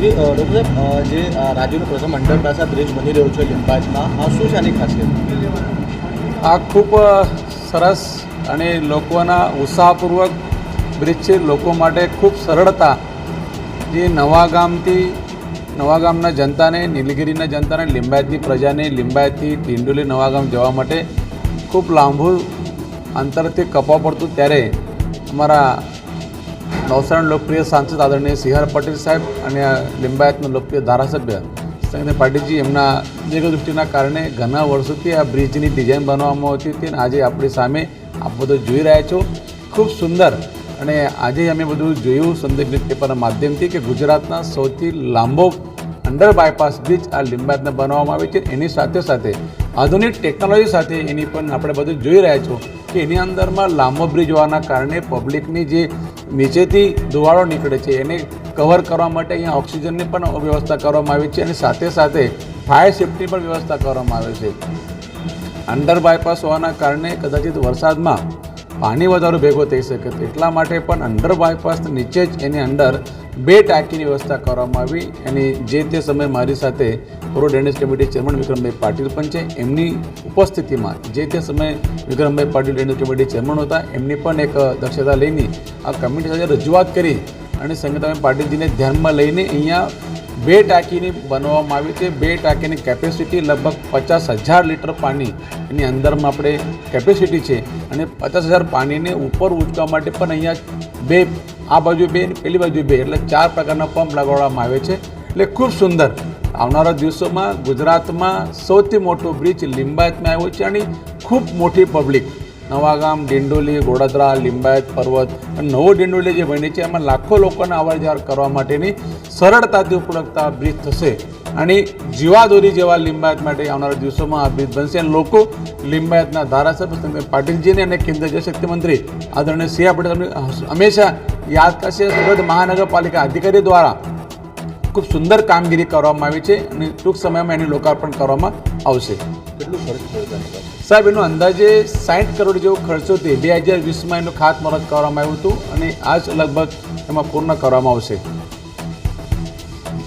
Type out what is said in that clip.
જે જે અ, રાજ્યનું પ્રથમ અંડર પાસા બ્રિજ બની રહ્યો છે લિંબાયતમાં આ શું છે આની ખાસિયત? આ ખૂબ સરસ અને લોકોના ઉત્સાહપૂર્વક બ્રિજ છે. લોકો માટે ખૂબ સરળતા જે નવા ગામથી નવા ગામના જનતાને નીલગીરીના જનતાને લિંબાયતની પ્રજાને લિંબાયતથી ડિંડોલી નવા ગામ જવા માટે ખૂબ લાંબુ અંતરથી કપવા પડતું. ત્યારે અમારા નવસારી લોકપ્રિય સાંસદ આદરણીય સી પટેલ સાહેબ અને લિંબાયતના લોકપ્રિય ધારાસભ્ય સંજય પાટીલજી, એમના દીર્ઘદૃષ્ટિના કારણે ઘણા વર્ષોથી આ બ્રિજની ડિઝાઇન બનાવવામાં આવતી હતી અને આજે આપણી સામે આપ બધું જોઈ રહ્યા છો. ખૂબ સુંદર અને આજે અમે બધું જોયું સંદેશ ન્યૂઝપેપરના માધ્યમથી કે ગુજરાતના સૌથી લાંબો અંડર બાયપાસ બ્રિજ આ લિંબાયતને બનાવવામાં આવે છે. એની સાથે સાથે આધુનિક ટેકનોલોજી સાથે એની પણ આપણે બધું જોઈ રહ્યા છો કે એની અંદરમાં લાંબો બ્રિજ હોવાના કારણે પબ્લિકની જે નીચેથી ધુવાળો નીકળે છે. એને કવર કરવા માટે અહીંયા ઓક્સિજનની પણ વ્યવસ્થા કરવામાં આવી છે અને સાથે સાથે ફાયર સેફ્ટી પણ વ્યવસ્થા કરવામાં આવે છે. અંડર બાયપાસ હોવાના કારણે કદાચિત વરસાદમાં પાણી વધારો ભેગો થઈ શકે એટલા માટે પણ અંડર બાયપાસ નીચે જ એની અંદર બે ટાંકીની વ્યવસ્થા કરવામાં આવી. એની જે તે સમયે મારી સાથે પૂર્વ drainage committee chairman Vikrambhai Patil પણ છે. એમની ઉપસ્થિતિમાં જે તે સમયે Vikrambhai Patil drainage committee chairman હતા, એમની પણ એક દક્ષતા લઈને આ કમિટી સાથે રજૂઆત કરી અને સંગીતાબેન પાટીલજીને ધ્યાનમાં લઈને અહીંયા બે ટાંકીની બનાવવામાં આવી છે બે ટાંકીની કેપેસિટી લગભગ પચાસ હજાર લીટર પાણી એની અંદરમાં આપણે કેપેસિટી છે. અને પચાસ હજાર પાણીને ઉપર ઉંચકા માટે પણ અહીંયા બે, આ બાજુ બે પેલી બાજુ બે, એટલે ચાર પ્રકારના પંપ લગાડવામાં આવે છે. એટલે ખૂબ સુંદર. આવનારા દિવસોમાં ગુજરાતમાં સૌથી મોટો બ્રિજ લિંબાયતમાં આવ્યો છે અને ખૂબ મોટી પબ્લિક નવાગામ, ડિંડોલી ગોડાદરા લિંબાયત પર્વત અને નવો ડિંડોલી જે બની છે, એમાં લાખો લોકોને અવર જવર કરવા માટેની સરળતાથી ઉપલબ્ધતા બ્રિજ થશે. અને જીવાદોરી જેવા લિંબાયત માટે આવનારા દિવસોમાં આ બ્રિજ બનશે. અને લોકો લિંબાયતના ધારાસભ્ય સંજય પાટીલજીને અને કેન્દ્રીય જળશક્તિ મંત્રી આદરણીય સિંહ પટેલ હંમેશા યાદ કરશે. સુરત મહાનગરપાલિકા અધિકારી દ્વારા ખૂબ સુંદર કામગીરી કરવામાં આવી છે અને ટૂંક સમયમાં એનું લોકાર્પણ કરવામાં આવશે. કેટલું ખર્ચ? સાહેબ, એનો અંદાજે સાઠ કરોડ જેવો ખર્ચો તે બે હજાર વીસમાં એનું ખાતમુહૂર્ત કરવામાં આવ્યું હતું અને આજ લગભગ એમાં પૂર્ણ કરવામાં આવશે.